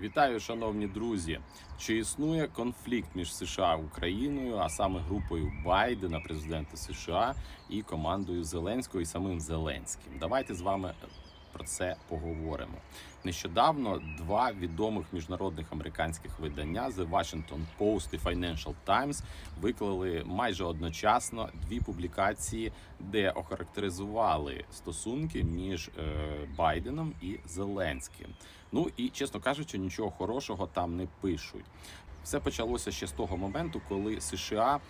Вітаю, шановні друзі. Чи існує конфлікт між США і Україною, а саме групою Байдена, президента США, і командою Зеленського і самим Зеленським? Давайте з вами про це поговоримо. Нещодавно два відомих міжнародних американських видання The Washington Post і Financial Times виклали майже одночасно дві публікації, де охарактеризували стосунки між е, Байденом і Зеленським. Ну і чесно кажучи, нічого хорошого там не пишуть. Все почалося ще з того моменту, коли США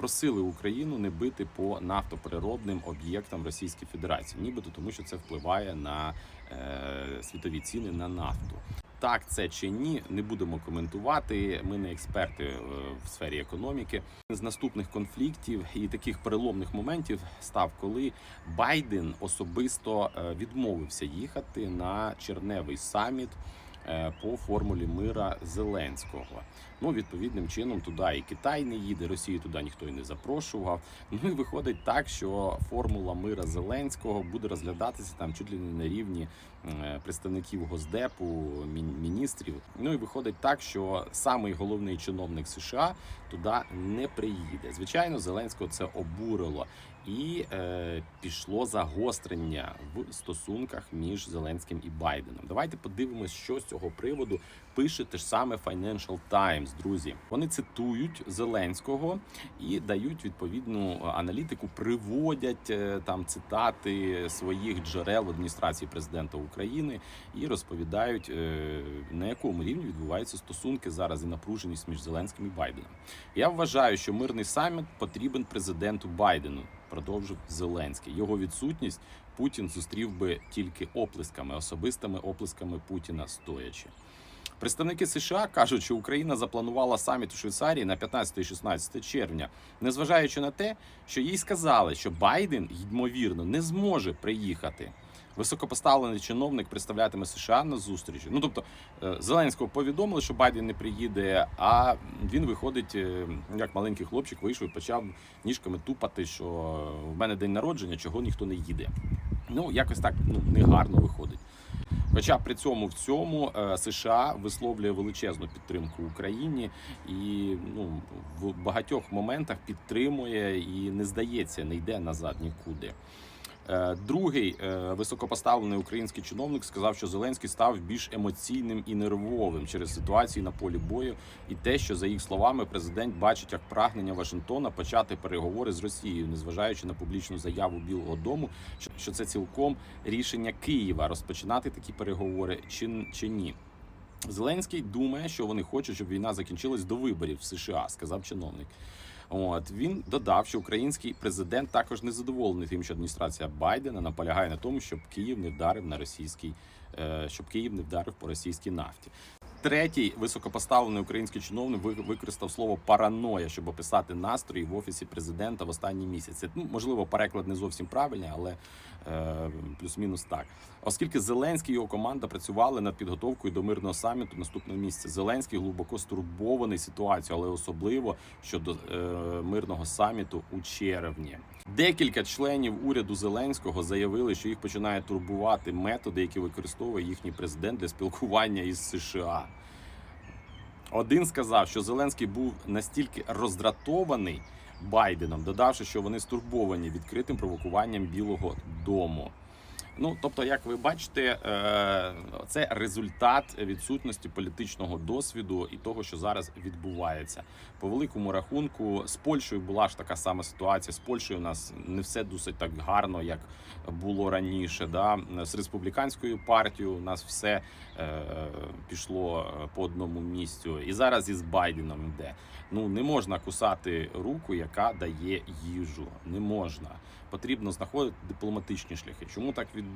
просили Україну не бити по нафтопереробним об'єктам Російської Федерації, нібито тому, що це впливає на е, світові ціни на нафту. Так, це чи ні, не будемо коментувати. Ми не експерти е, в сфері економіки. З наступних конфліктів і таких переломних моментів став, коли Байден особисто е, відмовився їхати на черневий саміт по формулі мира Зеленського. Ну, відповідним чином, туди і Китай не їде, Росію туди ніхто і не запрошував. Ну і виходить так, що формула мира Зеленського буде розглядатися там чуть ли не на рівні е, представників госдепу, мін- міністрів. Ну і виходить так, що самий головний чиновник США туди не приїде. Звичайно, Зеленського це обурило. І е, пішло загострення в стосунках між Зеленським і Байденом. Давайте подивимось, що з цього приводу пише те ж саме Financial Times, друзі. Вони цитують Зеленського і дають відповідну аналітику, приводять е, там цитати своїх джерел адміністрації президента України і розповідають, е, на якому рівні відбуваються стосунки зараз і напруженість між Зеленським і Байденом. Я вважаю, що мирний саміт потрібен президенту Байдену. Продовжив Зеленський. Його відсутність Путін зустрів би тільки оплесками, особистими оплесками Путіна стоячи. Представники США кажуть, що Україна запланувала саміт у Швейцарії на 15 і 16 червня, незважаючи на те, що їй сказали, що Байден ймовірно не зможе приїхати. Високопоставлений чиновник представлятиме США на зустрічі. Ну тобто е, Зеленського повідомили, що Байден не приїде. А він виходить е, як маленький хлопчик, вийшов і почав ніжками тупати, що в мене день народження, чого ніхто не їде. Ну якось так ну негарно виходить. Хоча при цьому в цьому е, США висловлює величезну підтримку Україні і ну в багатьох моментах підтримує і не здається, не йде назад нікуди. Е, Другий е, високопоставлений український чиновник сказав, що Зеленський став більш емоційним і нервовим через ситуації на полі бою, і те, що за їх словами президент бачить як прагнення Вашингтона почати переговори з Росією, незважаючи на публічну заяву Білого Дому, що це цілком рішення Києва розпочинати такі переговори чи, чи ні. Зеленський думає, що вони хочуть, щоб війна закінчилась до виборів в США, сказав чиновник. От він додав, що український президент також не задоволений тим, що адміністрація Байдена наполягає на тому, щоб Київ не вдарив на російський, е, щоб Київ не вдарив по російській нафті. Третій високопоставлений український чиновник ви- використав слово параноя, щоб описати настрої в офісі президента в останні місяці. Ну, можливо, переклад не зовсім правильний, але е, плюс-мінус так. Оскільки Зеленський і його команда працювали над підготовкою до мирного саміту наступного місяця. Зеленський глибоко стурбований ситуацією, але особливо щодо е, мирного саміту у червні. Декілька членів уряду Зеленського заявили, що їх починає турбувати методи, які використовує їхній президент для спілкування із США. Один сказав, що Зеленський був настільки роздратований Байденом, додавши, що вони стурбовані відкритим провокуванням Білого Дому. Ну, тобто, як ви бачите, е, це результат відсутності політичного досвіду і того, що зараз відбувається. По великому рахунку з Польщею була ж така сама ситуація. З Польщею у нас не все досить так гарно, як було раніше. Да? З республіканською партією у нас все е, пішло по одному місцю, і зараз із Байденом йде. Ну не можна кусати руку, яка дає їжу. Не можна. Потрібно знаходити дипломатичні шляхи. Чому так відбувається?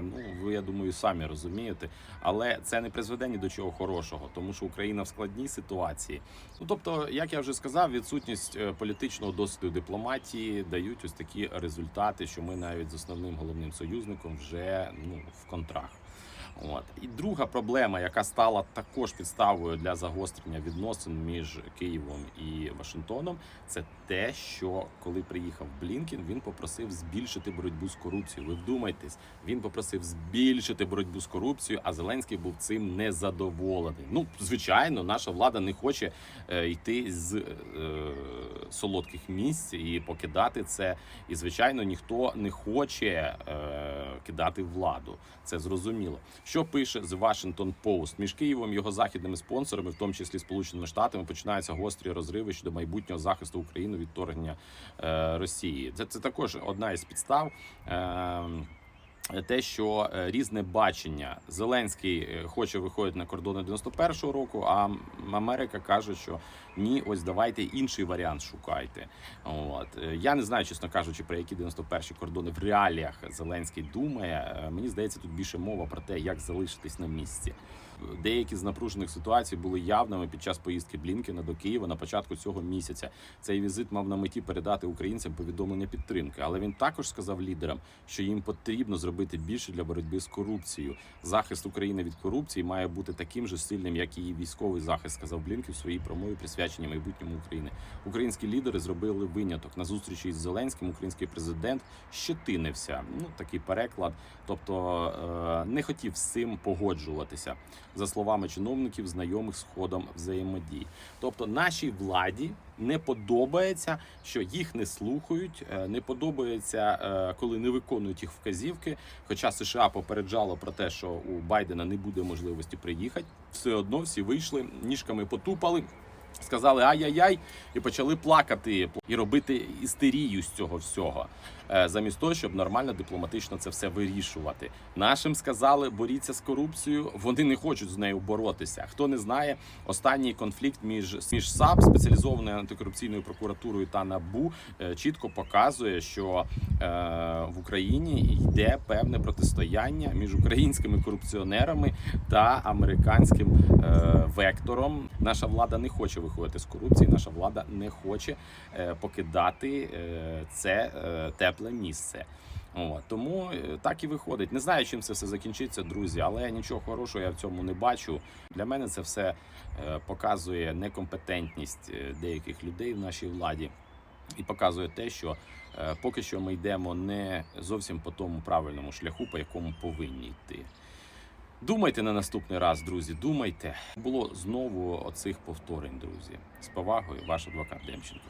Ну ви я думаю, самі розумієте, але це не призведе ні до чого хорошого, тому що Україна в складній ситуації. Ну тобто, як я вже сказав, відсутність е, політичного досвіду дипломатії дають ось такі результати, що ми навіть з основним головним союзником вже ну в контрах. От і друга проблема, яка стала також підставою для загострення відносин між Києвом і Вашингтоном, це те, що коли приїхав Блінкін, він попросив збільшити боротьбу з корупцією. Ви вдумайтесь, він попросив збільшити боротьбу з корупцією, а Зеленський був цим незадоволений. Ну, звичайно, наша влада не хоче е, йти з е, солодких місць і покидати це. І звичайно, ніхто не хоче е, кидати владу. Це зрозуміло. Що пише The Washington Post? між Києвом його західними спонсорами, в тому числі Сполученими Штатами, починаються гострі розриви щодо майбутнього захисту України від вторгнення е, Росії. Це, це також одна із підстав. Е, те, що е, різне бачення Зеленський е, хоче виходити на кордони 91-го року, а Америка каже, що ні, ось давайте інший варіант шукайте. От Е, я не знаю, чесно кажучи, про які 91-ті кордони в реаліях Зеленський думає. Мені здається, тут більше мова про те, як залишитись на місці. Деякі з напружених ситуацій були явними під час поїздки Блінкена до Києва на початку цього місяця. Цей візит мав на меті передати українцям повідомлення підтримки, але він також сказав лідерам, що їм потрібно зробити більше для боротьби з корупцією. Захист України від корупції має бути таким же сильним, як і її військовий захист, сказав Блінкен в своїй промові, присвяченій майбутньому України. Українські лідери зробили виняток на зустрічі із Зеленським. Український президент щетинився. Ну такий переклад, тобто е, не хотів з цим погоджуватися за словами чиновників, знайомих з ходом взаємодії. Тобто, нашій владі не подобається, що їх не слухають, е, не подобається, е, коли не виконують їх вказівки. Хоча США попереджало про те, що у Байдена не буде можливості приїхати, все одно всі вийшли, ніжками потупали. Сказали ай-яй-яй і почали плакати і робити істерію з цього всього, Е, замість того, щоб нормально дипломатично це все вирішувати. Нашим сказали боріться з корупцією. Вони не хочуть з нею боротися. Хто не знає, останній конфлікт між між САП, спеціалізованою антикорупційною прокуратурою та НАБУ е, чітко показує, що е, в Україні йде певне протистояння між українськими корупціонерами та американським е, вектором. Наша влада не хоче виходити з корупції. Наша влада не хоче е, покидати е, це е, тепле місце. От, тому так і виходить. Не знаю, чим це все закінчиться, друзі, але нічого хорошого я в цьому не бачу. Для мене це все показує некомпетентність деяких людей в нашій владі і показує те, що поки що ми йдемо не зовсім по тому правильному шляху, по якому повинні йти. Думайте на наступний раз, друзі. Думайте. Було знову оцих повторень, друзі. З повагою, ваш адвокат Демченко.